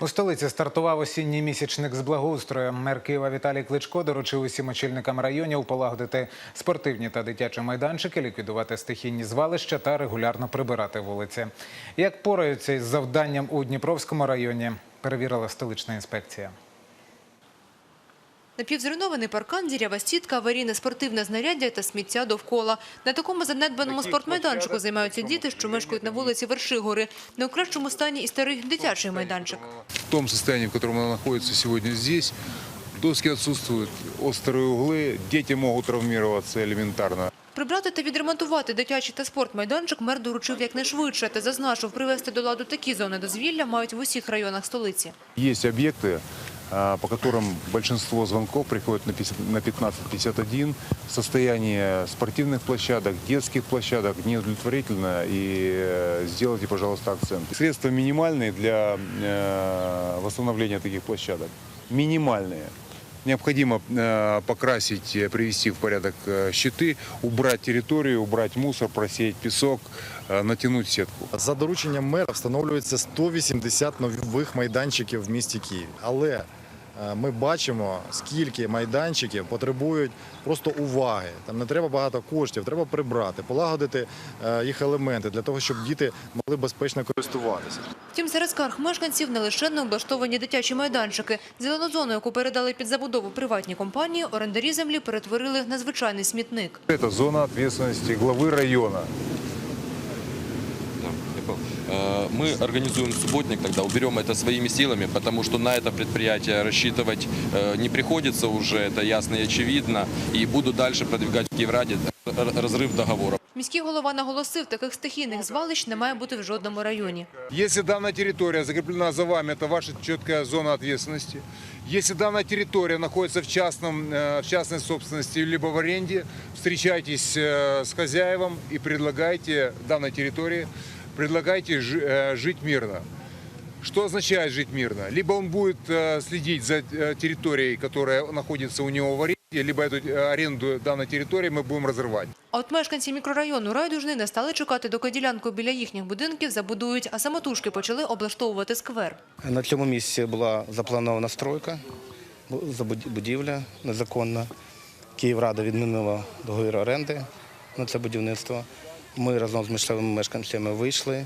У столиці стартував осінній місячник з благоустрою. Мер Києва Віталій Кличко доручив усім очільникам районів полагодити спортивні та дитячі майданчики, ліквідувати стихійні звалища та регулярно прибирати вулиці. Як пораються із завданням у Дніпровському районі, перевірила столична інспекція. Напівзруйнований паркан, дірява сітка, аварійне спортивне знаряддя та сміття довкола. На такому занедбаному спортмайданчику займаються діти, що мешкають на вулиці Вершигори. Не у кращому стані і старий дитячий майданчик. В том состоянии, в котором она находится сегодня здесь, доски отсутствуют, острые углы, дети могут травмироваться элементарно. Прибрати та відремонтувати дитячий та спортмайданчик мер доручив якнайшвидше та зазначив, привести до ладу такі зони дозвілля мають в усіх районах столиці. Есть объекты, а, по которым большинство звонков приходит на 50 на 1551. Состояние спортивных площадок, детских площадок неудовлетворительно. И э, сделайте, пожалуйста, акцент. Средства минимальные для э, восстановления таких площадок. Минимальные. Необходимо э, покрасить, э, привести в порядок э, щиты, убрать территорию, убрать мусор, просеять песок, э, натянуть сетку. За дорученням мера встановлюється 180 нових майданчиків в місті Києві. Але е, ми бачимо, скільки майданчиків потребують просто уваги. Там не треба багато коштів, треба прибрати, полагодити е, їх елементи для того, щоб діти могли безпечно користуватися. Втім, серед скарг мешканців не лише не облаштовані дитячі майданчики. Зелену зону, яку передали під забудову приватні компанії, орендарі землі перетворили на звичайний смітник. Это зона ответственности главы района Мы организуем субботник, тогда уберем это своими силами, потому что на это предприятие рассчитывать э, не приходится уже, это ясно и очевидно. И буду дальше продвигать в Киевраде р- разрыв договора. Міський голова наголосив, таких стихійних звалищ не має бути в жодному районі. Если данная территория закреплена за вами, это ваша четкая зона ответственности. Если данная территория находится в, частном, э, в частной собственности либо в аренде, встречайтесь э, с хозяевом и предлагайте данной территории, предлагайте жи- э, жить мирно. Что означает жить мирно? Либо он будет э, следить за э, территорией, которая находится у него в аренде, либо эту э, аренду данной территории мы будем разрывать. А от мешканці мікрорайону Райдужний не стали чекати, доки ділянку біля їхніх будинків забудують, а самотужки почали облаштовувати сквер. На цьому місці була запланована стройка, бу- забуд- будівля незаконна. Київрада відмінила договір оренди на це будівництво. Ми разом з місцевими мешканцями вийшли,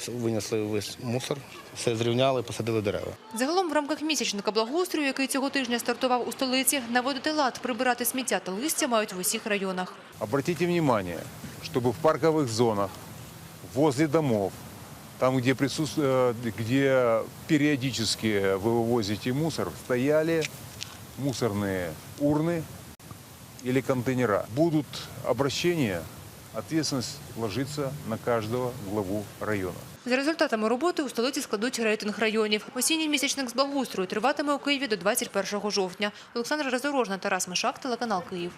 с- винесли весь мусор, все зрівняли, посадили дерева. Загалом в рамках місячника благоустрою, який цього тижня стартував у столиці, наводити лад, прибирати сміття та листя мають в усіх районах. Обратите внимание, чтобы в парковых зонах, возле домов, там, где, присутств- э, где периодически вы вывозите мусор, стояли мусорные урны или контейнера. Будут обращения, ответственность ложится на каждого главу района. За результатами роботи у столиці складуть рейтинг районів. Осінній місячник з благоустрою триватиме у Києві до 21 жовтня. Олександра Розорожна, Тарас Мишак, телеканал Київ.